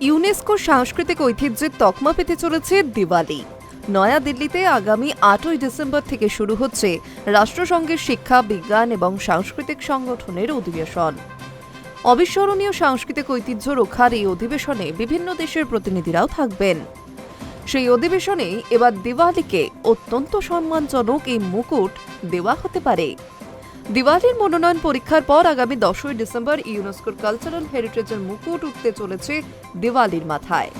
UNESCO সাংস্কৃতিক ঐতিহ্যের তকমা পেতে চলেছে দিওয়ালি। নয়াদিল্লিতে আগামী আটই ডিসেম্বর থেকে শুরু হচ্ছে রাষ্ট্রসংঘের শিক্ষা, বিজ্ঞান এবং সাংস্কৃতিক সংগঠনের অধিবেশন। অবিস্মরণীয় সাংস্কৃতিক ঐতিহ্য রক্ষার এই অধিবেশনে বিভিন্ন দেশের প্রতিনিধিরাও থাকবেন। সেই অধিবেশনে এবার দিওয়ালিকে অত্যন্ত সম্মানজনক এই মুকুট দেওয়া হতে পারে। দিওয়ালির মনোনয়ন পরীক্ষার পর আগামী দশই ডিসেম্বর ইউনেস্কোর কালচারাল হেরিটেজের মুকুট উঠতে চলেছে দিওয়ালির মাথায়।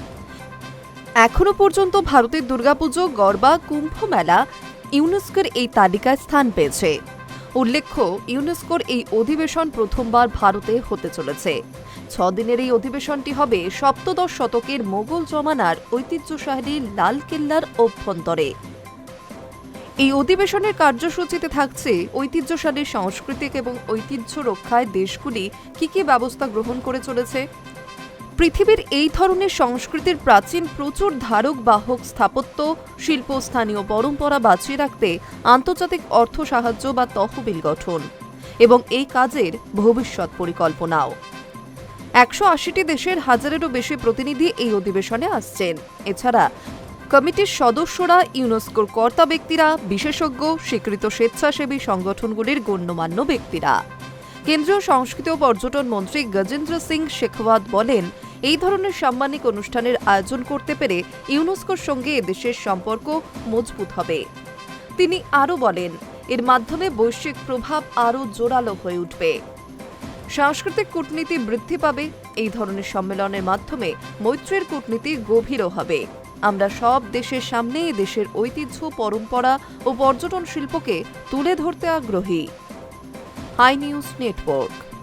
এখনও পর্যন্ত ভারতের দুর্গাপুজো, গরবা কুম্ভ মেলা ইউনেস্কোর এই তালিকায় স্থান পেয়েছে। উল্লেখ্য, ইউনেস্কোর এই অধিবেশন প্রথমবার ভারতে হতে চলেছে। ছদিনের এই অধিবেশনটি হবে সপ্তদশ শতকের মোগল জমানার ঐতিহ্যশালী লাল কেল্লার অভ্যন্তরে। এই অধিবেশনের কার্যসূচিতে থাকছে ঐতিহ্যশালী সাংস্কৃতিক এবং ঐতিহ্য রক্ষায় দেশগুলি কি কি ব্যবস্থা গ্রহণ করে চলেছে? পৃথিবীর এই ধরনের সংস্কৃতির প্রাচীন প্রচুর ধারক বাহক স্থাপত্য, শিল্প, স্থানীয় পরম্পরা বাঁচিয়ে রাখতে আন্তর্জাতিক অর্থ সাহায্য বা তহবিল গঠন এবং এই কাজের ভবিষ্যৎ পরিকল্পনাও। একশো আশিটি দেশের হাজারেরও বেশি প্রতিনিধি এই অধিবেশনে আসছেন। এছাড়া কমিটির সদস্যরা ইউনেস্কোর কর্তা ব্যক্তিরা, বিশেষজ্ঞ, স্বীকৃত স্বেচ্ছাসেবী সংগঠনগুলির গণ্যমান্য ব্যক্তিরা। কেন্দ্রীয় সংস্কৃতি ও পর্যটন মন্ত্রী গজেন্দ্র সিং শেখওয়াত বলেন, এই ধরনের সাম্মানিক অনুষ্ঠানের আয়োজন করতে পেরে ইউনেস্কোর সঙ্গে এদেশের সম্পর্ক মজবুত হবে। তিনি আরও বলেন, এর মাধ্যমে বৈশ্বিক প্রভাব আরও জোরালো হয়ে উঠবে। সাংস্কৃতিক কূটনীতি বৃদ্ধি পাবে, এই ধরনের সম্মেলনের মাধ্যমে মৈত্রীর কূটনীতি গভীরও হবে। আমরা সব দেশের সামনে দেশের ঐতিহ্য, পরম্পরা ও পর্যটন শিল্পকে তুলে ধরতে আগ্রহী। Hi news network.